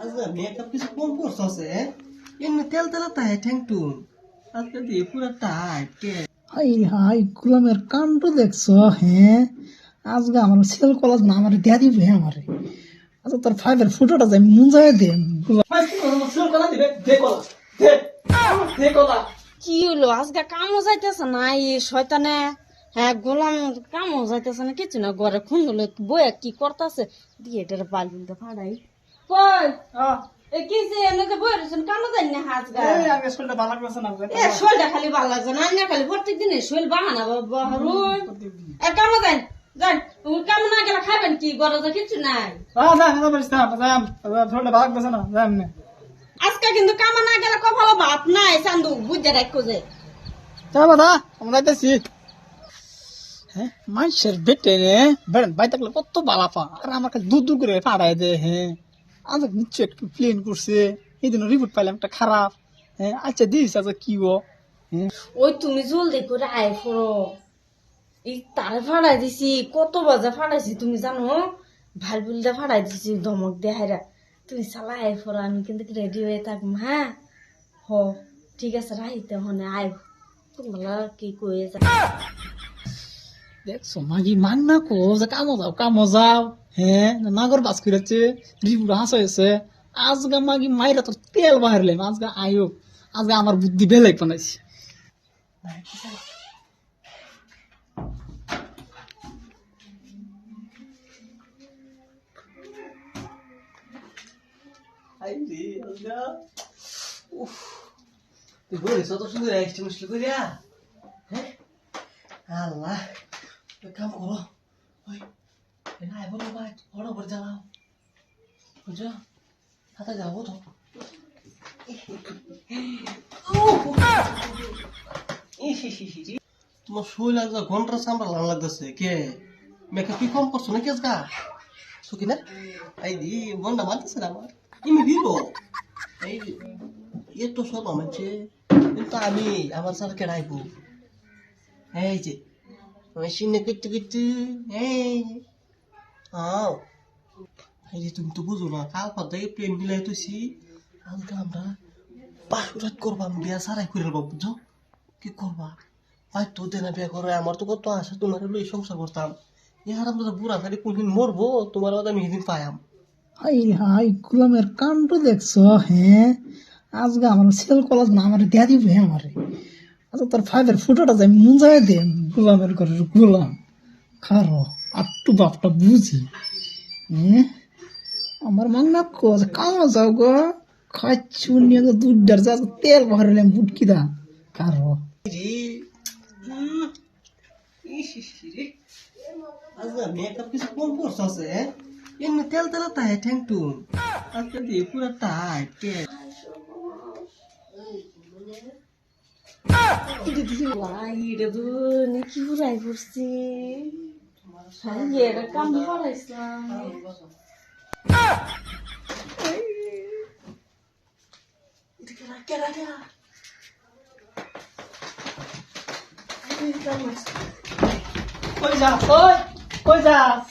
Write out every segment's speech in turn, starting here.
আজকে মেকআপ কিছু কম করছে এমনি তেল তেলা তাই ঠ্যাংটু আজকে দিয়ে পুরো টাইট কে। হাই হাই গুলামের কাণ্ড দেখছ হ্যাঁ? আজকে আমার সেল কলেজ না আমার দিয়া দিবে হ্যাঁ আমারে। আচ্ছা তোর ফাইভের ফুটোটা যাই মন যায় দে কি হলো আজকে কামও যাইতেছে না এই শয়তানে। হ্যাঁ গোলাম কামও যাইতেছে না কিছু না ঘরে খুন হলো বইয়া কি করতেছে? দিয়ে এটার বাল বিলতে ফাড়াই। কই? এ কি যে এনে যে বই রয়েছেন কামও যাই না আজকে আগে শরীরটা ভালো লাগছে না এ শোলটা খালি ভালো লাগছে না না খালি প্রত্যেক দিনে শোল বাহানা বাহারুন এ না গেলে খাবেন কি কিছু নাই? এমনি আজকে কিন্তু কামা না গেলে কপালে ভাত নাই চান্দু বুঝতে রাখো যে। চা বাদা আমরা যাইতেছি। হ্যাঁ? মানুষের বেটে রে। বেড়েন বাই থাকলে কত বালা পা। আর আমার কাছে দূর দূর করে পাড়ায় দে হ্যাঁ। আজ নিশ্চয় একটু প্লেন করছে। এই দিন রিপোর্ট পাইলাম একটা খারাপ হ্যাঁ। আচ্ছা দিস আচ্ছা কি ও হ্যাঁ। ওই তুমি জলদি করে আয় ফরো এই তারে ফাড়াই দিছি, কত বাজে ফাড়াইছি তুমি জানো? ভালো বুলটা ফাড়াই দিছি, ধমক দেহাইরা তুমি চালা আয় ফরো আমি কিন্তু রেডি হয়ে থাকব হ্যাঁ? হ, ঠিক আছে, রাইতে হনে আয়। তোমরা কি কয়ে যা দেখছ মাগি মান না কো যে কামো যাও কামো যাও হ্যাঁ নাগর বাস করেছে রিপুর হাস হয়েছে আজকে মাগি মাইরা তো তেল বাহারলাম আজকে আয়ো আজকে আমার বুদ্ধি বেলেগ বানাইছি আজগা তুই বলিস অত সুন্দর মুশকিল করিয়া হ্যাঁ আল্লাহ ওই কাম করো ওই না এবার ভাই বড় করে জ্বালাও বুঝছ হাতে যাব তো তোমার শুই লাগছে ঘণ্টা সামরা লাল লাগতেছে কে মেকআপ কি কম করছ নাকি আজকা সুখী না এই দি বন্ডা মারতেছে না আমার ইমি দিল এই এ তো সব আমাচ্ছে কিন্তু আমি আমার স্যার কেড়াইবো এই যে এই এই তুমি তো বুঝো না কাল পর থেকে প্লেন মিলাই তুইছি আজকে আমরা বাসুরাত করবাম বিয়া সারাই করে নেব বুঝছ কি করবা হয় তো দেনা বিয়া করে আমার তো কত আশা তোমার লই সংসার করতাম ইহার আমরা বুড়া খালি কোনদিন মরবো তোমার আমি সেদিন হাই হাই গুলামের কাণ্ড দেখছ হ্যাঁ আজকে আমার সেল কলেজ না আমার দিয়া দিবে আমারে আচ্ছা তোর ফাইভের ফুটোটা যাই মন যায় দে গোলামের ঘরের গোলাম। খারো আটটু বাপটা বুঝি। আমার মাংনা কোজ কামো যাও গো। খাচ্ছু নিয়ে তো দুধটার যা তেল ভরলাম বুটকি দা। খারো। আজকে ঠ্যাংটু আজকে দিয়ে পুরো টাইট কই ওই কই যাস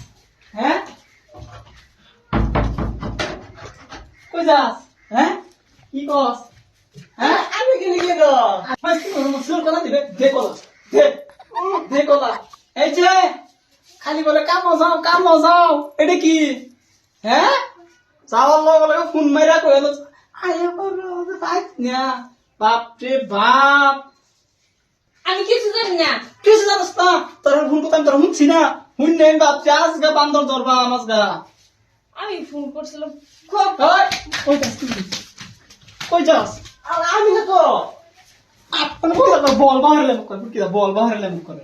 হ্যাঁ কই যাস হ্যাঁ কি কস হ্যাঁ? আমি গেলে গেল ফাইস কি করব সুর দিবে? দে কলা দে দে কলা। এই যে খালি বলে কামো যাও কামো যাও। এটা কি? হ্যাঁ? যাওয়ার লগে লগে ফোন মাইরা কইলো আয়া পাইছ না বাপ রে বাপ। আমি কিছু জানি না। কিছু জানাস না তোর ফোন করতাম তোর শুনছি না। শুন নেই বাপ চাষ গা বান্দর ধরবা আমার গা আমি ফোন করছিলাম খুব কই যাস কই যাস? আর আমি তো আপনি বল বল বাহারে মুখ করে কি বল বাহারে মুখ করে